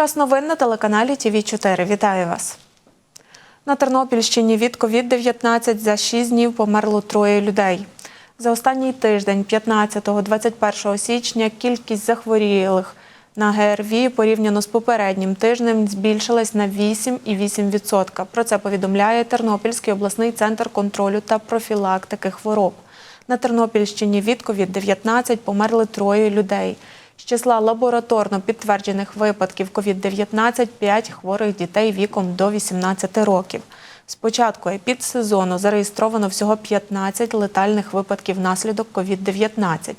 Час новин на телеканалі ТВ 4 Вітаю вас. На Тернопільщині від COVID-19 за 6 днів померло троє людей. За останній тиждень, 15-21 січня, кількість захворілих на ГРВІ порівняно з попереднім тижнем збільшилась на 8,8%. Про це повідомляє Тернопільський обласний центр контролю та профілактики хвороб. На Тернопільщині від COVID-19 померли троє людей. З числа лабораторно підтверджених випадків COVID-19 – 5 хворих дітей віком до 18 років. З початку епідсезону зареєстровано всього 15 летальних випадків внаслідок COVID-19.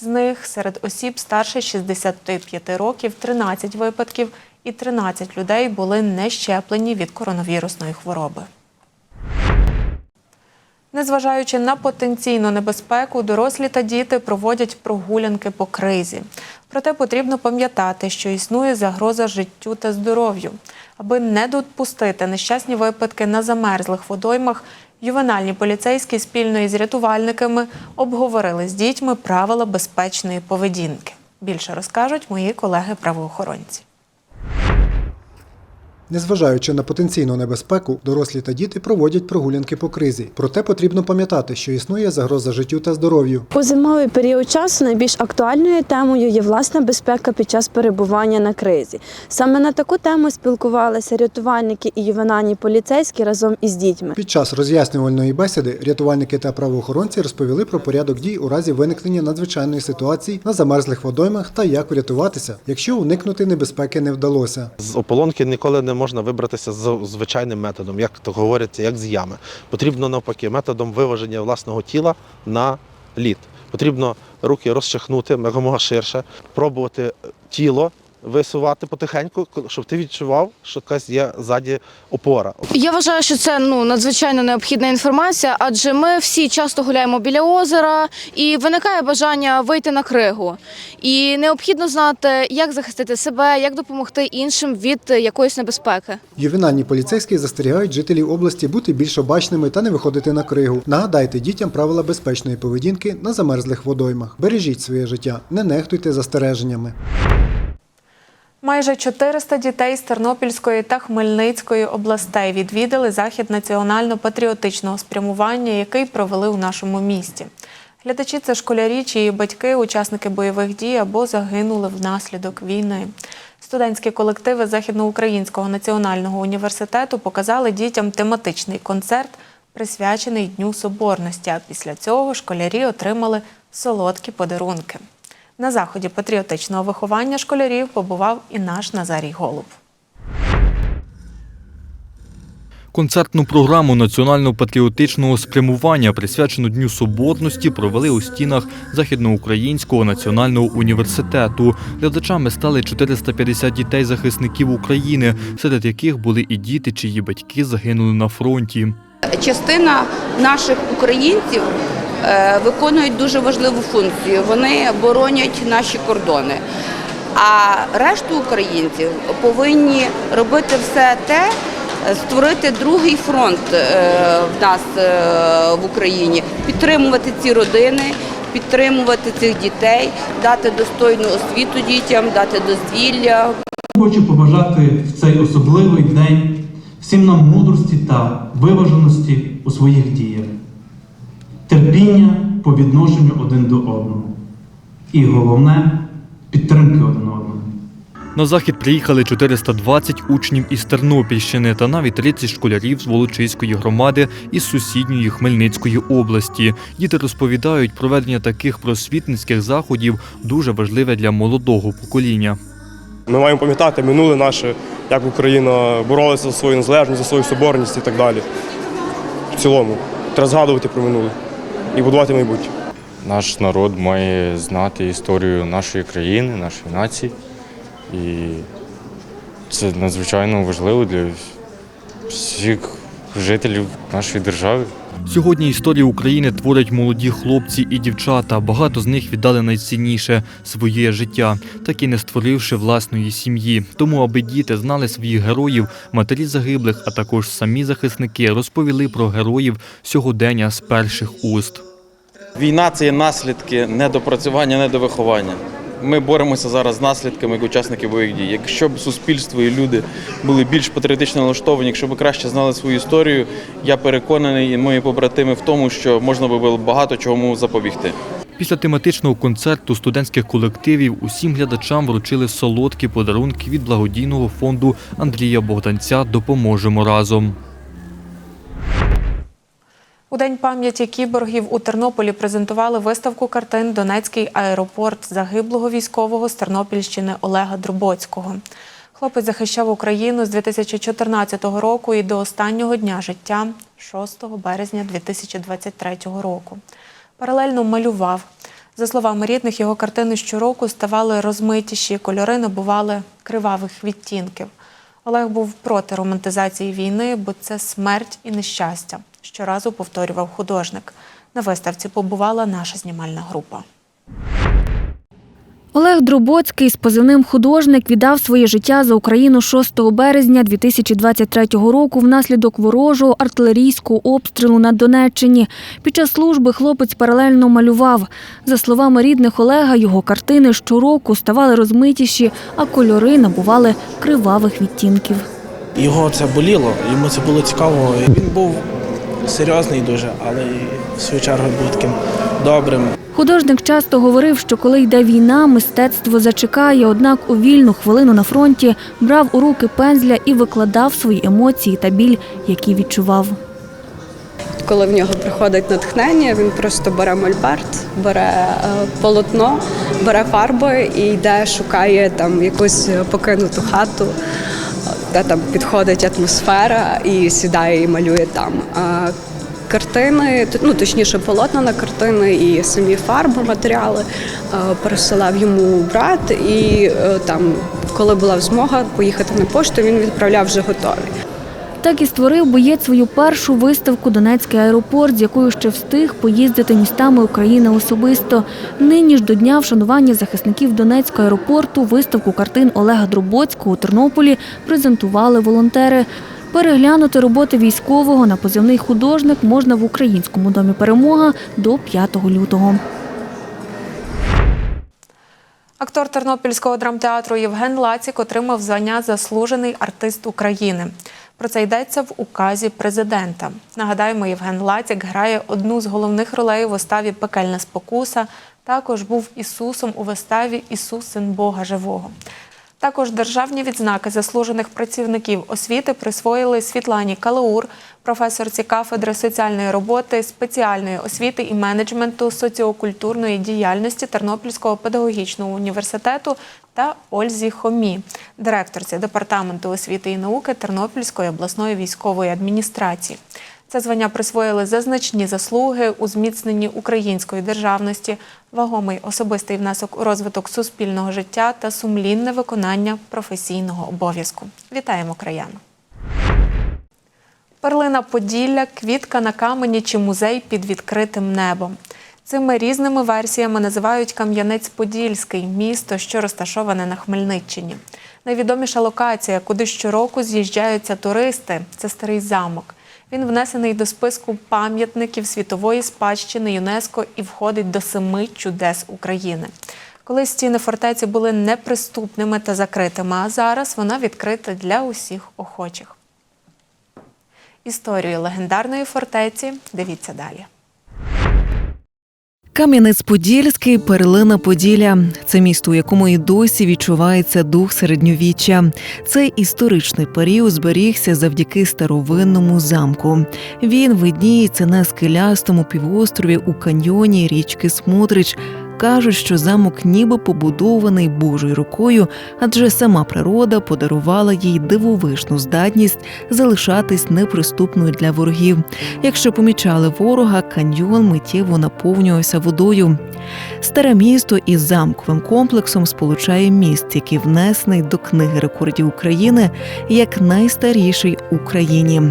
З них серед осіб старше 65 років 13 випадків і 13 людей були не щеплені від коронавірусної хвороби. Незважаючи на потенційну небезпеку, дорослі та діти проводять прогулянки по кризі. Проте потрібно пам'ятати, що існує загроза життю та здоров'ю. Аби не допустити нещасні випадки на замерзлих водоймах, ювенальні поліцейські спільно із рятувальниками обговорили з дітьми правила безпечної поведінки. Більше розкажуть мої колеги-правоохоронці. Незважаючи на потенційну небезпеку, дорослі та діти проводять прогулянки по кризі. Проте потрібно пам'ятати, що існує загроза життю та здоров'ю. У зимовий період часу найбільш актуальною темою є власна безпека під час перебування на кризі. Саме на таку тему спілкувалися рятувальники і ювенальні поліцейські разом із дітьми. Під час роз'яснювальної бесіди рятувальники та правоохоронці розповіли про порядок дій у разі виникнення надзвичайної ситуації на замерзлих водоймах та як врятуватися, якщо уникнути небезпеки не вдалося. З ополонки ніколи не можна вибратися з звичайним методом, як то говориться, як з ями. Потрібно навпаки методом виваження власного тіла на лід. Потрібно руки розчахнути якомога ширше, пробувати тіло висувати потихеньку, щоб ти відчував, що якась є ззаді опора. Я вважаю, що це ну надзвичайно необхідна інформація, адже ми всі часто гуляємо біля озера, і виникає бажання вийти на кригу. І необхідно знати, як захистити себе, як допомогти іншим від якоїсь небезпеки. Ювенальні поліцейські застерігають жителів області бути більш обачними та не виходити на кригу. Нагадайте дітям правила безпечної поведінки на замерзлих водоймах. Бережіть своє життя, не нехтуйте застереженнями. Майже 400 дітей з Тернопільської та Хмельницької областей відвідали захід національно-патріотичного спрямування, який провели у нашому місті. Глядачі це школярі, чиї батьки, учасники бойових дій або загинули внаслідок війни. Студентські колективи Західноукраїнського національного університету показали дітям тематичний концерт, присвячений Дню Соборності. А після цього школярі отримали солодкі подарунки. На заході патріотичного виховання школярів побував і наш Назарій Голуб. Концертну програму національно-патріотичного спрямування, присвячену Дню Соборності, провели у стінах Західноукраїнського національного університету. Глядачами стали 450 дітей-захисників України, серед яких були і діти, чиї батьки загинули на фронті. частина наших українців виконують дуже важливу функцію. Вони боронять наші кордони. А решту українців повинні робити все те, е, створити другий фронт е, в нас е, в Україні, підтримувати ці родини, підтримувати цих дітей, дати достойну освіту дітям, дати дозвілля, Хочу побажати в цей особливий день всім нам мудрості та виваженості у своїх діях, терпіння по відношенню один до одного. І головне підтримки один одного. На захід приїхали 420 учнів із Тернопільщини та навіть 30 школярів з Волочиської громади із сусідньої Хмельницької області. Діти розповідають, проведення таких просвітницьких заходів дуже важливе для молодого покоління. Ми маємо пам'ятати минуле наше, як Україна боролася за свою незалежність, за свою соборність і так далі. В цілому, треба згадувати про минуле і будувати майбутнє. Наш народ має знати історію нашої країни, нашої нації. І це надзвичайно важливо для всіх жителів нашої держави. Сьогодні історію України творять молоді хлопці і дівчата. Багато з них віддали найцінніше своє життя, так і не створивши власної сім'ї. Тому, аби діти знали своїх героїв, матері загиблих, а також самі захисники розповіли про героїв сьогодення з перших уст. Війна це є наслідки недопрацювання, недовиховання. ми боремося зараз з наслідками як учасники бойових дій. Якщо б суспільство і люди були більш патріотично налаштовані, якщо б краще знали свою історію, я переконаний і мої побратими в тому, що можна би було багато чому запобігти. Після тематичного концерту студентських колективів усім глядачам вручили солодкі подарунки від благодійного фонду Андрія Богданця Допоможемо разом. У День пам'яті кіборгів у Тернополі презентували виставку картин Донецький аеропорт загиблого військового з Тернопільщини Олега Дробоцького. Хлопець захищав Україну з 2014 року і до останнього дня життя 6 березня 2023 року. Паралельно малював. За словами рідних, його картини щороку ставали розмитіші, кольори набували кривавих відтінків. Олег був проти романтизації війни, бо це смерть і нещастя. Щоразу повторював художник. На виставці побувала наша знімальна група. Олег Дробоцький з позивним художник віддав своє життя за Україну 6 березня 2023 року внаслідок ворожого артилерійського обстрілу на Донеччині. Під час служби хлопець паралельно малював. За словами рідних Олега, його картини щороку ставали розмитіші, а кольори набували кривавих відтінків. Його це боліло, йому це було цікаво. Він був серйозний дуже, але і в свою чергу був таким добрим. Художник часто говорив, що коли йде війна, мистецтво зачекає, однак у вільну хвилину на фронті брав у руки пензля і викладав свої емоції та біль, які відчував. Коли в нього приходить натхнення, він просто бере мольберт, бере е, полотно, бере фарби і йде, шукає там якусь покинуту хату, де там підходить атмосфера і сідає і малює там. Картини, ну точніше, полотна на картини і самі фарби, матеріали пересилав йому брат, і е, там, коли була змога поїхати на пошту, він відправляв вже готові. Так і створив боєць свою першу виставку Донецький аеропорт, з якою ще встиг поїздити містами України особисто. Нині ж до дня вшанування захисників Донецького аеропорту виставку картин Олега Дробоцького у Тернополі презентували волонтери. Переглянути роботи військового на позивний художник можна в українському домі перемога до 5 лютого. Актор Тернопільського драмтеатру Євген Лацік отримав звання Заслужений артист України. Про це йдеться в указі президента. Нагадаємо, Євген Лацік грає одну з головних ролей у виставі Пекельна спокуса. Також був Ісусом у виставі Ісус син Бога Живого. Також державні відзнаки заслужених працівників освіти присвоїли Світлані Калаур, професорці кафедри соціальної роботи, спеціальної освіти і менеджменту соціокультурної діяльності Тернопільського педагогічного університету та Ользі Хомі, директорці департаменту освіти і науки Тернопільської обласної військової адміністрації. Це звання присвоїли за значні заслуги у зміцненні української державності, вагомий особистий внесок у розвиток суспільного життя та сумлінне виконання професійного обов'язку. Вітаємо краян! Перлина Поділля, квітка на камені чи музей під відкритим небом. Цими різними версіями називають Кам'янець-Подільський місто, що розташоване на Хмельниччині. Найвідоміша локація, куди щороку з'їжджаються туристи, це старий замок. Він внесений до списку пам'ятників світової спадщини ЮНЕСКО і входить до семи чудес України. Колись стіни фортеці були неприступними та закритими, а зараз вона відкрита для усіх охочих. Історію легендарної фортеці дивіться далі. Кам'янець-Подільський, перлина Поділля. Це місто, у якому і досі відчувається дух середньовіччя. Цей історичний період зберігся завдяки старовинному замку. Він видніється на скелястому півострові у каньйоні річки Смотрич. Кажуть, що замок ніби побудований Божою рукою, адже сама природа подарувала їй дивовижну здатність залишатись неприступною для ворогів. Якщо помічали ворога, каньйон миттєво наповнювався водою. Старе місто із замковим комплексом сполучає міст, який внесений до книги рекордів України як найстаріший у країні.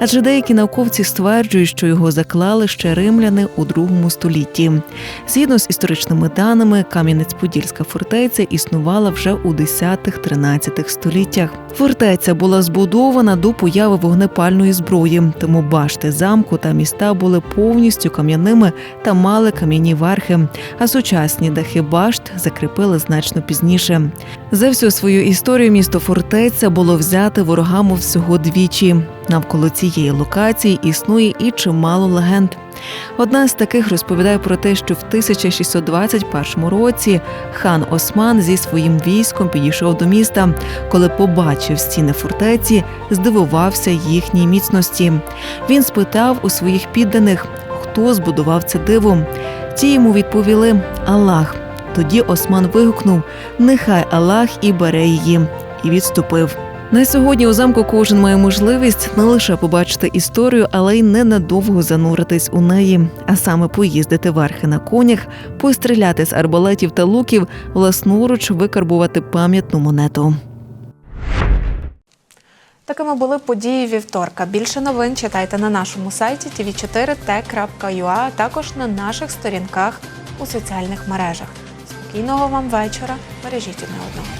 Адже деякі науковці стверджують, що його заклали ще римляни у другому столітті. Згідно з історичним історичними даними, Кам'янець-Подільська фортеця існувала вже у 10-13 століттях. Фортеця була збудована до появи вогнепальної зброї, тому башти замку та міста були повністю кам'яними та мали кам'яні верхи, а сучасні дахи башт закріпили значно пізніше. За всю свою історію місто фортеця було взяте ворогами всього двічі. Навколо цієї локації існує і чимало легенд. Одна з таких розповідає про те, що в 1621 році хан Осман зі своїм військом підійшов до міста. Коли побачив стіни фортеці, здивувався їхній міцності. Він спитав у своїх підданих, хто збудував це диво. Ті йому відповіли Аллах. Тоді Осман вигукнув: Нехай Аллах і бере її, і відступив. На сьогодні у замку кожен має можливість не лише побачити історію, але й ненадовго зануритись у неї, а саме поїздити верхи на конях, постріляти з арбалетів та луків, власноруч викарбувати пам'ятну монету. Такими були події вівторка. Більше новин читайте на нашому сайті tv4t.ua, а також на наших сторінках у соціальних мережах. Спокійного вам вечора. Бережіть одне одного.